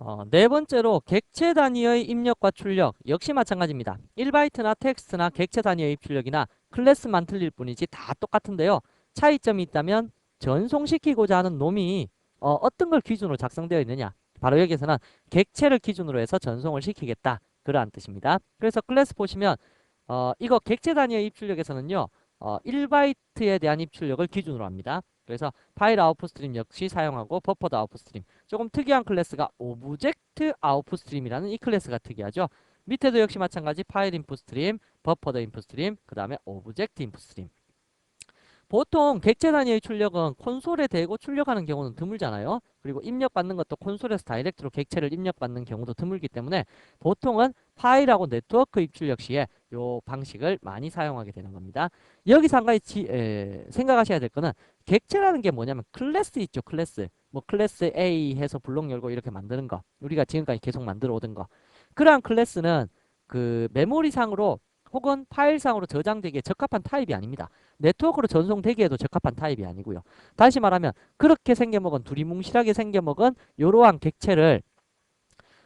어, 네 번째로 객체 단위의 입력과 출력 역시 마찬가지입니다. 1바이트나 텍스트나 객체 단위의 입출력이나 클래스만 틀릴 뿐이지 다 똑같은데요. 차이점이 있다면 전송시키고자 하는 놈이 어, 어떤 걸 기준으로 작성되어 있느냐 바로 여기서는 객체를 기준으로 해서 전송을 시키겠다 그러한 뜻입니다. 그래서 클래스 보시면 어, 이거 객체 단위의 입출력에서는요 어, 1바이트에 대한 입출력을 기준으로 합니다. 그래서 파일 아웃풋 스트림 역시 사용하고 버퍼드 아웃풋 스트림 조금 특이한 클래스가 오브젝트 아웃풋 스트림이라는 이 클래스가 특이하죠. 밑에도 역시 마찬가지 파일 인풋 스트림, 버퍼드 인풋 스트림, 그 다음에 오브젝트 인풋 스트림. 보통 객체 단위의 출력은 콘솔에 대고 출력하는 경우는 드물잖아요. 그리고 입력받는 것도 콘솔에서 다이렉트로 객체를 입력받는 경우도 드물기 때문에 보통은 파일하고 네트워크 입출력 시에 이 방식을 많이 사용하게 되는 겁니다. 여기서 한 가지 지, 에, 생각하셔야 될 거는 객체라는 게 뭐냐면 클래스 있죠. 클래스. 뭐 클래스 A 해서 블록 열고 이렇게 만드는 거. 우리가 지금까지 계속 만들어 오던 거. 그러한 클래스는 그 메모리상으로 혹은 파일상으로 저장되기에 적합한 타입이 아닙니다. 네트워크로 전송되기에도 적합한 타입이 아니고요. 다시 말하면 그렇게 생겨먹은 두리뭉실하게 생겨먹은 이러한 객체를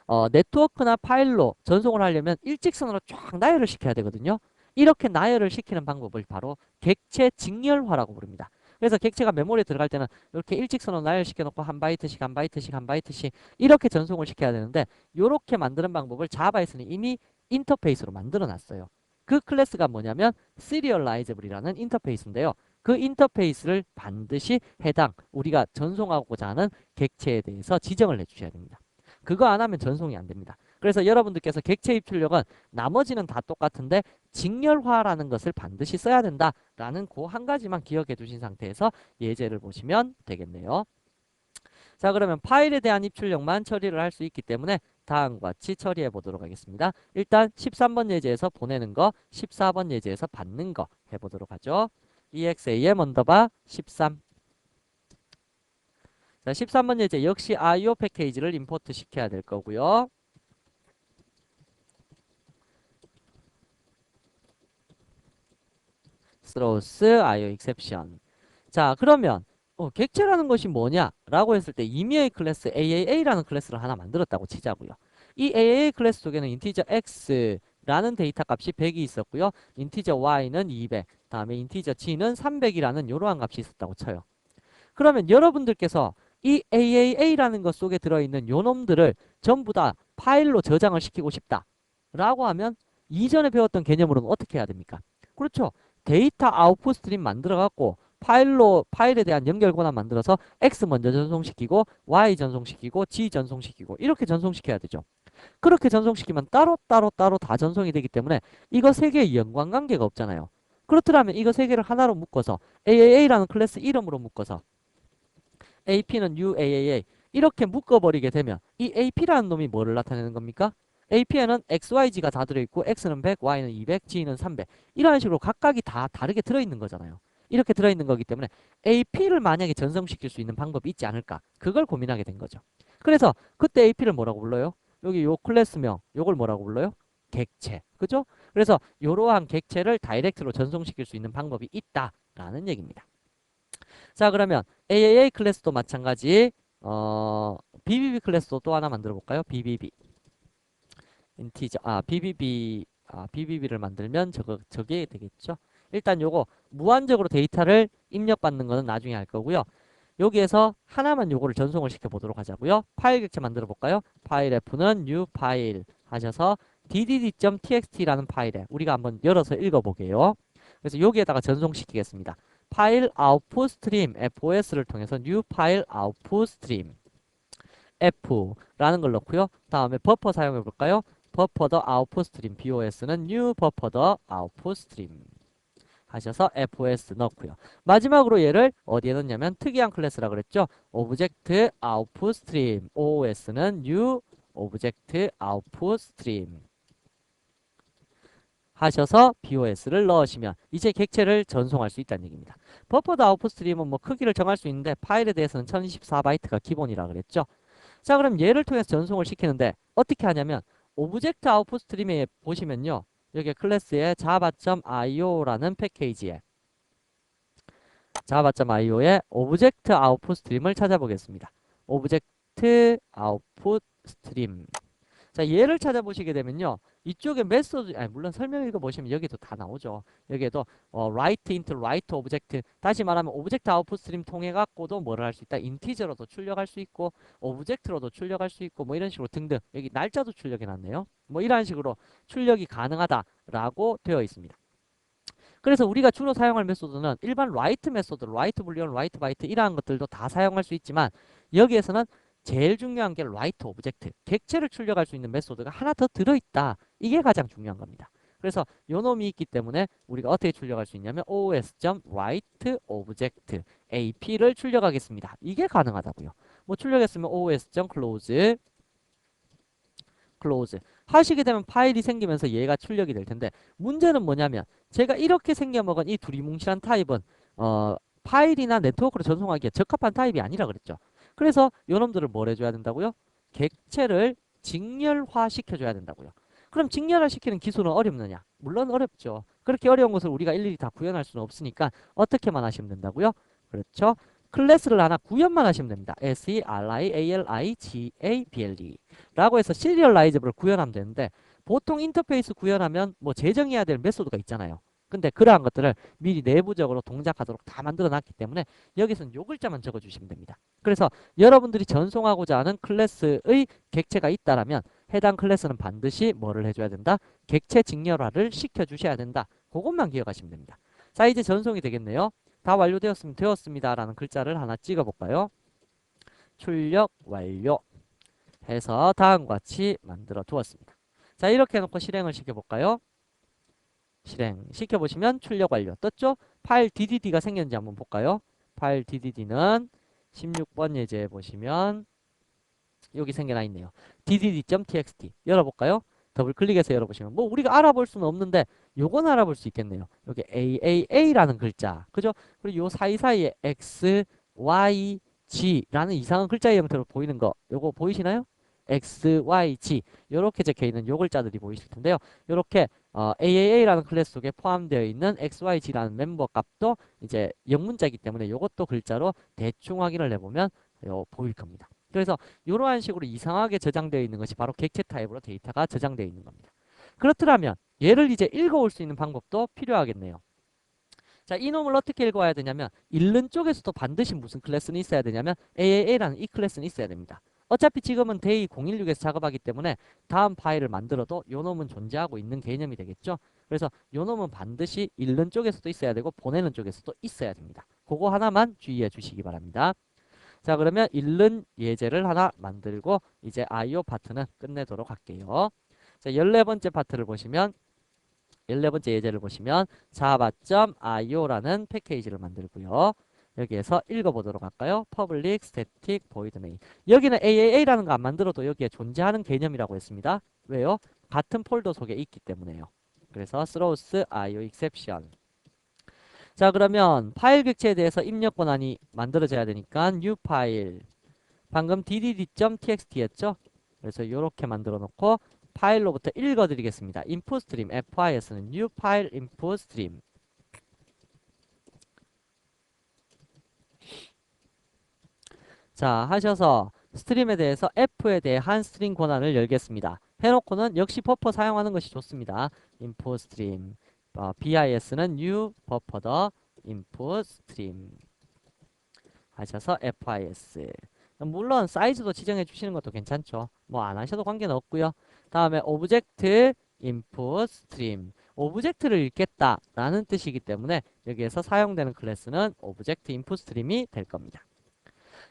어, 네트워크나 파일로 전송을 하려면 일직선으로 쫙 나열을 시켜야 되거든요. 이렇게 나열을 시키는 방법을 바로 객체 직렬화라고 부릅니다. 그래서 객체가 메모리에 들어갈 때는 이렇게 일직선으로 나열시켜 놓고 한 바이트씩 한 바이트씩 한 바이트씩 이렇게 전송을 시켜야 되는데 이렇게 만드는 방법을 자바에서는 이미 인터페이스로 만들어 놨어요. 그 클래스가 뭐냐면 serializable이라는 인터페이스인데요. 그 인터페이스를 반드시 해당 우리가 전송하고자 하는 객체에 대해서 지정을 해주셔야 됩니다. 그거 안 하면 전송이 안 됩니다. 그래서 여러분들께서 객체 입출력은 나머지는 다 똑같은데 직렬화라는 것을 반드시 써야 된다라는 그 한 가지만 기억해 두신 상태에서 예제를 보시면 되겠네요. 자 그러면 파일에 대한 입출력만 처리를 할 수 있기 때문에 다음과 같이 처리해 보도록 하겠습니다. 일단 13번 예제에서 보내는 거, 14번 예제에서 받는 거 해보도록 하죠. exam 언더바 13 자, 13번 예제 역시 IO 패키지를 임포트 시켜야 될 거고요. throws IO exception. 자, 그러면 어, 객체라는 것이 뭐냐라고 했을 때 이미의 클래스 AAA라는 클래스를 하나 만들었다고 치자고요. 이 AAA 클래스 속에는 인티저 X라는 데이터 값이 100이 있었고요. 인티저 Y는 200, 다음에 인티저 G는 300이라는 이러한 값이 있었다고 쳐요. 그러면 여러분들께서 이 AAA라는 것 속에 들어있는 요 놈들을 전부 다 파일로 저장을 시키고 싶다. 라고 하면 이전에 배웠던 개념으로는 어떻게 해야 됩니까? 그렇죠. 데이터 아웃풋 스트림 만들어 갖고 파일로 파일에 대한 연결 권한 만들어서 X 먼저 전송시키고 Y 전송시키고 G 전송시키고 이렇게 전송시켜야 되죠. 그렇게 전송시키면 따로 따로 따로 다 전송이 되기 때문에 이거 세 개의 연관관계가 없잖아요. 그렇더라면 이거 세 개를 하나로 묶어서 AAA라는 클래스 이름으로 묶어서 AP는 UAAA 이렇게 묶어버리게 되면 이 AP라는 놈이 뭐를 나타내는 겁니까? AP에는 XYG가 다 들어있고 X는 100, Y는 200, G는 300 이런 식으로 각각이 다 다르게 들어있는 거잖아요. 이렇게 들어있는 거기 때문에 AP를 만약에 전송시킬 수 있는 방법이 있지 않을까 그걸 고민하게 된 거죠. 그래서 그때 AP를 뭐라고 불러요? 여기 요 클래스명 요걸 뭐라고 불러요? 객체 그죠? 그래서 이러한 객체를 다이렉트로 전송시킬 수 있는 방법이 있다라는 얘기입니다. 자 그러면 AAA 클래스도 마찬가지 어, BBB 클래스도 또 하나 만들어 볼까요? BBB 인티저 아 BBB 아 BBB를 만들면 저거 저게 되겠죠? 일단 요거 무한적으로 데이터를 입력받는 거는 나중에 할 거고요. 여기에서 하나만 요거를 전송을 시켜 보도록 하자고요. 파일 객체 만들어 볼까요? 파일 F는 new 파일 하셔서 ddd.txt라는 파일에 우리가 한번 열어서 읽어 보게요. 그래서 여기에다가 전송시키겠습니다. 파일 아웃풋 스트림 FOS를 통해서 new 파일 아웃풋 스트림 F라는 걸 넣고요. 다음에 버퍼 사용해 볼까요? 버퍼 더 아웃풋 스트림 BOS는 new 버퍼 더 아웃풋 스트림 하셔서 FOS 넣고요. 마지막으로 얘를 어디에 넣냐면 특이한 클래스라 그랬죠. 오브젝트 아웃풋 스트림 OOS는 new 오브젝트 아웃풋 스트림 하셔서 BOS를 넣으시면 이제 객체를 전송할 수 있다는 얘기입니다. 버퍼드 아웃풋 스트림은 뭐 크기를 정할 수 있는데 파일에 대해서는 1024바이트가 기본이라 그랬죠. 자 그럼 얘를 통해서 전송을 시키는데 어떻게 하냐면 오브젝트 아웃풋 스트림에 보시면요. 여기 클래스에 java.io라는 패키지에 java.io에 오브젝트 아웃풋 스트림을 찾아보겠습니다. 오브젝트 output stream. 자, 얘를 찾아보시게 되면요. 이쪽에 메소드, 아니, 물론 설명 읽어보시면 여기도 다 나오죠. 여기에도, 어, write into write object. 다시 말하면 오브젝트 아웃풋 스트림 통해 갖고도 뭐를 할 수 있다. 인티저로도 출력할 수 있고, 오브젝트로도 출력할 수 있고, 뭐 이런 식으로 등등. 여기 날짜도 출력해 놨네요. 뭐 이런 식으로 출력이 가능하다라고 되어 있습니다. 그래서 우리가 주로 사용할 메소드는 일반 write 메소드, write 불리언, write 바이트 이러한 것들도 다 사용할 수 있지만 여기에서는 제일 중요한 게 write 오브젝트, 객체를 출력할 수 있는 메소드가 하나 더 들어있다. 이게 가장 중요한 겁니다. 그래서 요 놈이 있기 때문에 우리가 어떻게 출력할 수 있냐면 os.write object ap를 출력하겠습니다. 이게 가능하다고요. 뭐 출력했으면 os.close close 하시게 되면 파일이 생기면서 얘가 출력이 될 텐데 문제는 뭐냐면 제가 이렇게 생겨먹은 이 두리뭉실한 타입은 어, 파일이나 네트워크로 전송하기에 적합한 타입이 아니라 그랬죠. 그래서 요놈들을 뭘 해줘야 된다고요? 객체를 직렬화 시켜줘야 된다고요. 그럼 직렬화 시키는 기술은 어렵느냐? 물론 어렵죠. 그렇게 어려운 것을 우리가 일일이 다 구현할 수는 없으니까 어떻게만 하시면 된다고요? 그렇죠. 클래스를 하나 구현만 하시면 됩니다. S-E-R-I-A-L-I-G-A-B-L-E 라고 해서 시리얼라이즈블을 구현하면 되는데 보통 인터페이스 구현하면 뭐 재정해야 될 메소드가 있잖아요. 근데 그러한 것들을 미리 내부적으로 동작하도록 다 만들어 놨기 때문에 여기서는 요 글자만 적어 주시면 됩니다. 그래서 여러분들이 전송하고자 하는 클래스의 객체가 있다라면 해당 클래스는 반드시 뭐를 해줘야 된다? 객체 직렬화를 시켜 주셔야 된다. 그것만 기억하시면 됩니다. 자 이제 전송이 되겠네요. 다 완료되었으면 되었습니다. 라는 글자를 하나 찍어 볼까요? 출력 완료 해서 다음과 같이 만들어 두었습니다. 자 이렇게 해놓고 실행을 시켜볼까요? 실행 시켜보시면 출력 완료 떴죠? 파일 DDD가 생겼는지 한번 볼까요? 파일 DDD는 16번 예제에 보시면 여기 생겨나 있네요. ddd.txt 열어볼까요? 더블 클릭해서 열어보시면 뭐 우리가 알아볼 수는 없는데 요건 알아볼 수 있겠네요. 여기 AAA라는 글자 그죠? 그리고 요 사이사이에 X, Y, G라는 이상한 글자의 형태로 보이는 거 요거 보이시나요? X, Y, G 요렇게 적혀 있는 요 글자들이 보이실 텐데요. 요렇게 어, AAA라는 클래스 속에 포함되어 있는 XYG라는 멤버 값도 이제 영문자이기 때문에 이것도 글자로 대충 확인을 해보면 요 보일 겁니다. 그래서 이러한 식으로 이상하게 저장되어 있는 것이 바로 객체 타입으로 데이터가 저장되어 있는 겁니다. 그렇더라면 얘를 이제 읽어올 수 있는 방법도 필요하겠네요. 자, 이놈을 어떻게 읽어와야 되냐면 읽는 쪽에서도 반드시 무슨 클래스는 있어야 되냐면 AAA라는 이 클래스는 있어야 됩니다. 어차피 지금은 데이 016에서 작업하기 때문에 다음 파일을 만들어도 요 놈은 존재하고 있는 개념이 되겠죠. 그래서 요 놈은 반드시 읽는 쪽에서도 있어야 되고 보내는 쪽에서도 있어야 됩니다. 그거 하나만 주의해 주시기 바랍니다. 자 그러면 읽는 예제를 하나 만들고 이제 IO 파트는 끝내도록 할게요. 자 14번째 파트를 보시면 14번째 예제를 보시면 java.io라는 패키지를 만들고요. 여기에서 읽어보도록 할까요? public static void main. 여기는 AAA라는 거 안 만들어도 여기에 존재하는 개념이라고 했습니다. 왜요? 같은 폴더 속에 있기 때문에요. 그래서 throws IO exception. 자 그러면 파일 객체에 대해서 입력 권한이 만들어져야 되니까 new 파일. 방금 ddd.txt였죠? 그래서 이렇게 만들어 놓고 파일로부터 읽어 드리겠습니다. input stream FIS는 new file input stream. 자 하셔서 스트림에 대해서 F에 대한 스트링 권한을 열겠습니다. 해놓고는 역시 버퍼 사용하는 것이 좋습니다. input stream 어, BIS는 new buffer the input stream 하셔서 FIS 물론 사이즈도 지정해 주시는 것도 괜찮죠. 뭐 안 하셔도 관계는 없고요. 다음에 오브젝트 input stream 오브젝트를 읽겠다 라는 뜻이기 때문에 여기에서 사용되는 클래스는 오브젝트 input stream이 될 겁니다.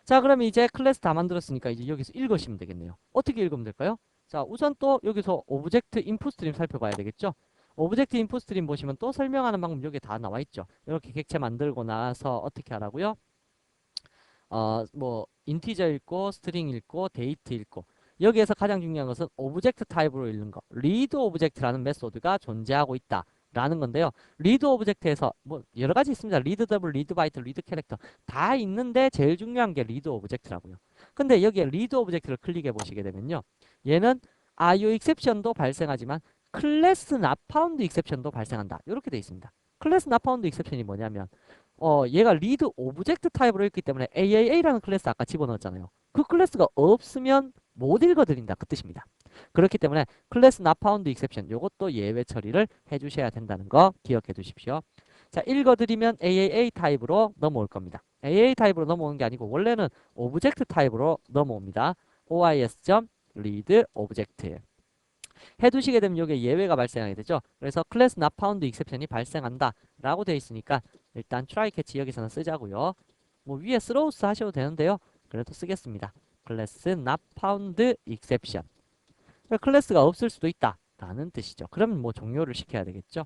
자 그럼 이제 클래스 다 만들었으니까 이제 여기서 읽으시면 되겠네요. 어떻게 읽으면 될까요? 자 우선 또 여기서 오브젝트 인풋 스트림 살펴봐야 되겠죠. 오브젝트 인풋 스트림 보시면 또 설명하는 방법 여기 다 나와 있죠. 이렇게 객체 만들고 나서 어떻게 하라고요? 어 뭐 인티저 읽고 스트링 읽고 데이트 읽고 여기에서 가장 중요한 것은 오브젝트 타입으로 읽는 거 리드 오브젝트라는 메소드가 존재하고 있다. 라는 건데요. 리드 오브젝트에서 뭐 여러 가지 있습니다. 리드 더블, 리드 바이트, 리드 캐릭터 다 있는데 제일 중요한 게 리드 오브젝트라고요. 근데 여기에 리드 오브젝트를 클릭해 보시게 되면요. 얘는 IO exception도 발생하지만 클래스 found exception도 발생한다. 이렇게 돼 있습니다. 클래스 found exception이 뭐냐면 어, 얘가 리드 오브젝트 타입으로 있기 때문에 AAA라는 클래스 아까 집어넣었잖아요. 그 클래스가 없으면 못 읽어드린다. 그 뜻입니다. 그렇기 때문에 클래스 not found exception 요것도 예외 처리를 해주셔야 된다는 거 기억해 두십시오. 자, 읽어드리면 AAA 타입으로 넘어올 겁니다. AAA 타입으로 넘어오는 게 아니고 원래는 오브젝트 타입으로 넘어옵니다. OIS.read object 해두시게 되면 이게 예외가 발생하게 되죠. 그래서 클래스 not found exception이 발생한다 라고 되어 있으니까 일단 try catch 여기서는 쓰자고요. 뭐 위에 throws 하셔도 되는데요. 그래도 쓰겠습니다. 클래스 exception 클래스가 없을 수도 있다 라는 뜻이죠. 그러면 뭐 종료를 시켜야 되겠죠.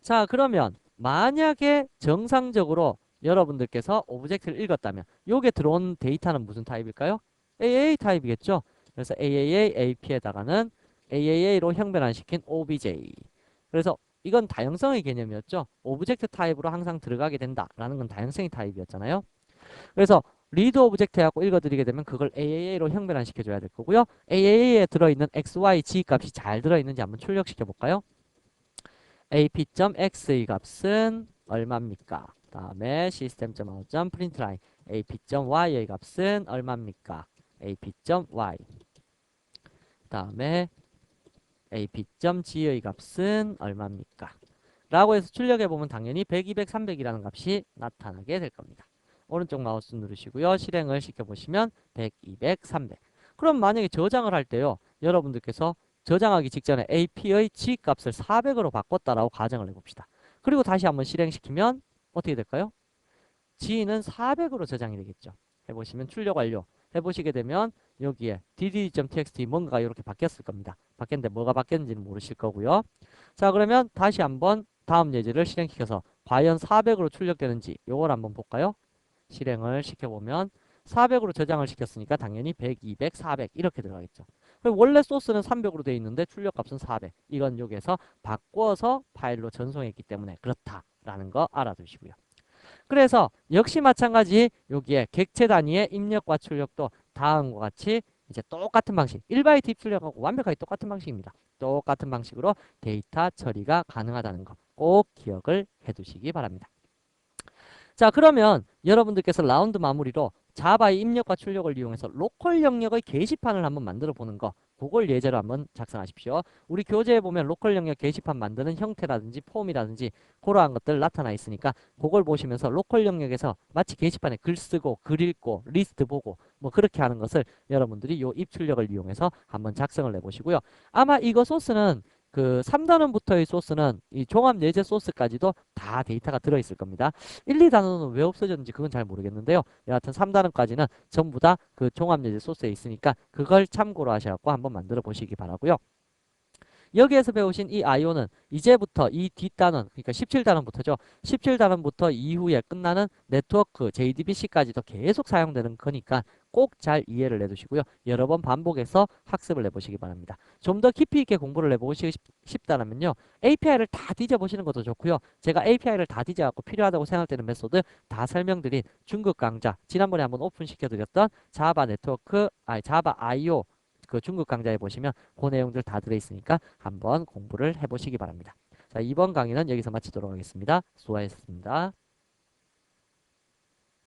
자 그러면 만약에 정상적으로 여러분들께서 오브젝트를 읽었다면 요게 들어온 데이터는 무슨 타입일까요? AAA 타입이겠죠. 그래서 AAA AP에다가는 AAA로 형변환시킨 OBJ 그래서 이건 다양성의 개념이었죠. 오브젝트 타입으로 항상 들어가게 된다라는 건 다양성의 타입이었잖아요. 그래서 리드 오브젝트 하고 읽어드리게 되면 그걸 AAA로 형변환 시켜줘야 될 거고요. AAA에 들어있는 x, y, g 값이 잘 들어있는지 한번 출력시켜 볼까요? ap.x의 값은 얼마입니까? 다음에 system.out.println ap.y의 값은 얼마입니까? ap.y 다음에 ap.g의 값은 얼마입니까? 라고 해서 출력해 보면 당연히 100, 200, 300이라는 값이 나타나게 될 겁니다. 오른쪽 마우스 누르시고요. 실행을 시켜보시면 100, 200, 300. 그럼 만약에 저장을 할 때요. 여러분들께서 저장하기 직전에 AP의 G 값을 400으로 바꿨다라고 가정을 해봅시다. 그리고 다시 한번 실행시키면 어떻게 될까요? G는 400으로 저장이 되겠죠. 해보시면 출력 완료. 해보시게 되면 여기에 dd.txt 뭔가가 이렇게 바뀌었을 겁니다. 바뀌었는데 뭐가 바뀌었는지는 모르실 거고요. 자 그러면 다시 한번 다음 예제를 실행시켜서 과연 400으로 출력되는지 요걸 한번 볼까요? 실행을 시켜보면 400으로 저장을 시켰으니까 당연히 100, 200, 400 이렇게 들어가겠죠. 원래 소스는 300으로 되어 있는데 출력값은 400. 이건 여기에서 바꿔서 파일로 전송했기 때문에 그렇다라는 거 알아두시고요. 그래서 역시 마찬가지 여기에 객체 단위의 입력과 출력도 다음과 같이 이제 똑같은 방식 1바이트 입출력하고 완벽하게 똑같은 방식입니다. 똑같은 방식으로 데이터 처리가 가능하다는 거 꼭 기억을 해두시기 바랍니다. 자 그러면 여러분들께서 라운드 마무리로 자바의 입력과 출력을 이용해서 로컬 영역의 게시판을 한번 만들어 보는 거 그걸 예제로 한번 작성하십시오. 우리 교재에 보면 로컬 영역 게시판 만드는 형태라든지 폼이라든지 그러한 것들 나타나 있으니까 그걸 보시면서 로컬 영역에서 마치 게시판에 글 쓰고 글 읽고 리스트 보고 뭐 그렇게 하는 것을 여러분들이 요 입출력을 이용해서 한번 작성을 해보시고요. 아마 이거 소스는 그 3단원부터의 소스는 이 종합 예제 소스까지도 다 데이터가 들어있을 겁니다. 1, 2단원은 왜 없어졌는지 그건 잘 모르겠는데요. 여하튼 3단원까지는 전부 다 그 종합 예제 소스에 있으니까 그걸 참고로 하셔갖고 한번 만들어 보시기 바라고요. 여기에서 배우신 이 아이오는 이제부터 이 뒷단원, 그러니까 17단원부터죠. 17단원부터 이후에 끝나는 네트워크 JDBC까지도 계속 사용되는 거니까 꼭 잘 이해를 해두시고요. 여러 번 반복해서 학습을 해보시기 바랍니다. 좀 더 깊이 있게 공부를 해보시고 싶다면요. API를 다 뒤져보시는 것도 좋고요. 제가 API를 다 뒤져갖고 필요하다고 생각되는 메소드 다 설명드린 중급 강좌, 지난번에 한번 오픈시켜드렸던 자바 네트워크, 아니 자바 IO 그 중급 강좌에 보시면 그 내용들 다 들어있으니까 한번 공부를 해보시기 바랍니다. 자, 이번 강의는 여기서 마치도록 하겠습니다. 수고하셨습니다.